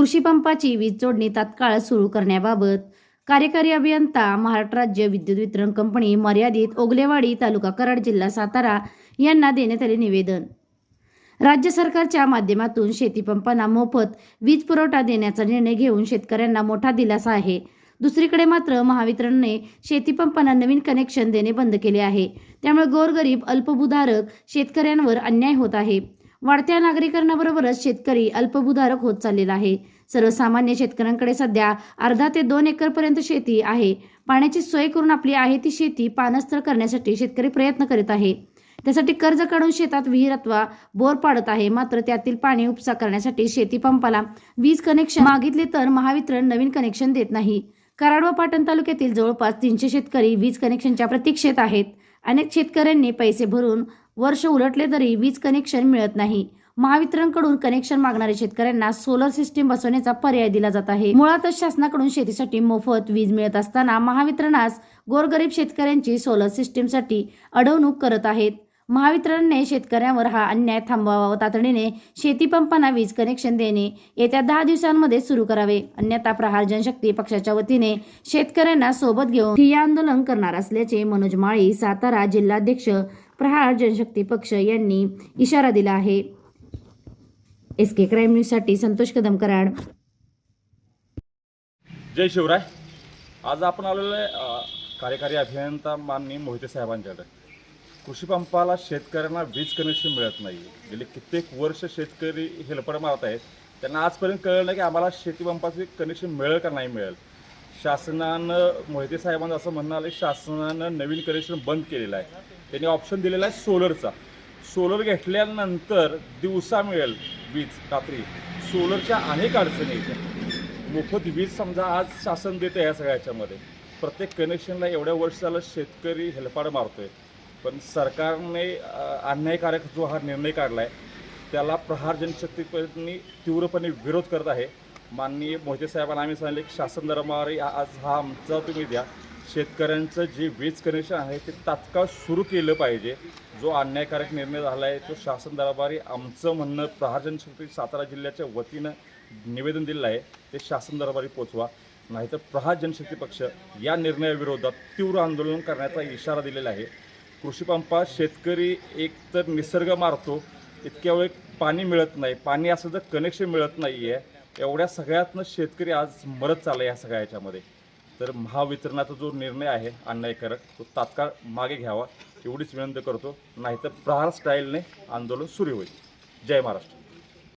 कृषीपंपाची वीज जोडणी तात्काळ सुरू करण्याबाबत कार्यकारी अभियंता महाराष्ट्र राज्य विद्युत वितरण कंपनी मर्यादित ओगलेवाडी तालुका कराड जिल्हा सातारा यांना देण्यात आले निवेदन. राज्य सरकारच्या माध्यमातून शेतीपंपांना मोफत वीज पुरवठा देण्याचा निर्णय घेऊन शेतकऱ्यांना मोठा दिलासा आहे. दुसरीकडे मात्र महावितरणने शेतीपंपांना नवीन कनेक्शन देणे बंद केले आहे. त्यामुळे गोरगरीब अल्पभूधारक शेतकऱ्यांवर अन्याय होत आहे. वाढत्या नागरिकांबरोबरच शेतकरी अल्पभूधारक होत चाललेला आहे. सर्वसामान्य शेतकऱ्यांकडे सध्या अर्धा ते दोन एकरपर्यंत शेती आहे. पाण्याची सोय करून आपली आहे ती शेती पानस्तर करण्यासाठी शेतकरी प्रयत्न करीत आहे. त्यासाठी कर्ज काढून शेतात विहीर अथवा बोर पाडत आहे. मात्र त्यातील पाणी उपसा करण्यासाठी शेती पंपाला वीज कनेक्शन मागितले तर महावितरण नवीन कनेक्शन देत नाही. कराड व पाटण तालुक्यातील जवळपास तीनशे शेतकरी वीज कनेक्शनच्या प्रतीक्षेत आहेत. अनेक शेतकऱ्यांनी पैसे भरून वर्ष उलटले तरी वीज कनेक्शन मिळत नाही. महावितरणकडून कनेक्शन मागणाऱ्या शेतकऱ्यांना सोलर सिस्टीम बसवण्याचा पर्याय दिला जात आहे. मुळातच शासनाकडून शेतीसाठी मोफत वीज मिळत असताना महावितरणास गोरगरीब शेतकऱ्यांची सोलर सिस्टीमसाठी अडवणूक करत आहेत. महावितरणने शेतकऱ्यांवर हा अन्याय थांबवावा व तातडीने शेतीपंपांना वीज कनेक्शन देणे येत्या दहा दिवसांमध्ये सुरू करावे. अन्यथा प्रहार जनशक्ती पक्षाच्या वतीने शेतकऱ्यांना सोबत घेऊन ठिय्या आंदोलन करणार असल्याचे मनोज माळी सातारा जिल्हाध्यक्ष प्रहार जनशक्ती पक्ष यांनी इशारा दिला आहे. एस के क्राईम न्यूजसाठी संतोष कदम कराड जय शिवराय. आज आपण आलेलो आहे कार्यकारी अभियंता माननीय मोहिते साहेबांच्याकडे. कृषी पंपाला शेतकऱ्यांना वीज कनेक्शन मिळत नाही गेले कित्येक वर्ष शेतकरी हेलपड मारत आहेत. त्यांना आजपर्यंत कळलं नाही की आम्हाला शेती पंपाचे कनेक्शन मिळेल का नाही मिळेल. शासनानं मोहिते साहेबांचं असं म्हणणं आलं शासनानं नवीन कनेक्शन बंद केलेलं आहे. त्यांनी ऑप्शन दिलेला आहे सोलरचा सोलर घेतल्यानंतर दिवसा मिळेल वीज रात्री. सोलरच्या अनेक अडचणी येतात मोफत वीज समजा आज शासन देतं या सगळ्या याच्यामध्ये. प्रत्येक कनेक्शनला एवढ्या वर्ष झालं शेतकरी हेलपाड मारतोय. पण सरकारने अन्यायकारक जो हा निर्णय काढला आहे त्याला प्रहार जनशक्तीपणी तीव्रपणे विरोध करत आहे. माननीय मोहिते साहेबांना आम्ही सांगितले की शासन दरबारी आज हा आमचा तुम्ही द्या. शेतकऱ्यांचं जे वीज कनेक्शन आहे ते तात्काळ सुरू केलं पाहिजे. जो अन्यायकारक निर्णय झाला आहे तो शासन दरबारी आमचं म्हणणं प्रहार जनशक्ती सातारा जिल्ह्याच्या वतीनं निवेदन दिलेलं आहे. ते शासन दरबारी पोचवा. नाहीतर प्रहार जनशक्ती पक्ष या निर्णयाविरोधात तीव्र आंदोलन करण्याचा इशारा दिलेला आहे. कृषीपंपात शेतकरी एक तर निसर्ग मारतो. इतक्या वेळ पाणी मिळत नाही. पाणी असं जर कनेक्शन मिळत नाही आहे एवढ्या सगळ्यातनं शेतकरी आज मरत चालला या सगळ्या याच्यामध्ये. तर महावितरणाचा जो निर्णय आहे अन्यायकारक तो तात्काळ मागे घ्यावा एवढीच विनंती करतो. नाहीतर प्रहार स्टाईलने आंदोलन सुरू होईल. जय महाराष्ट्र.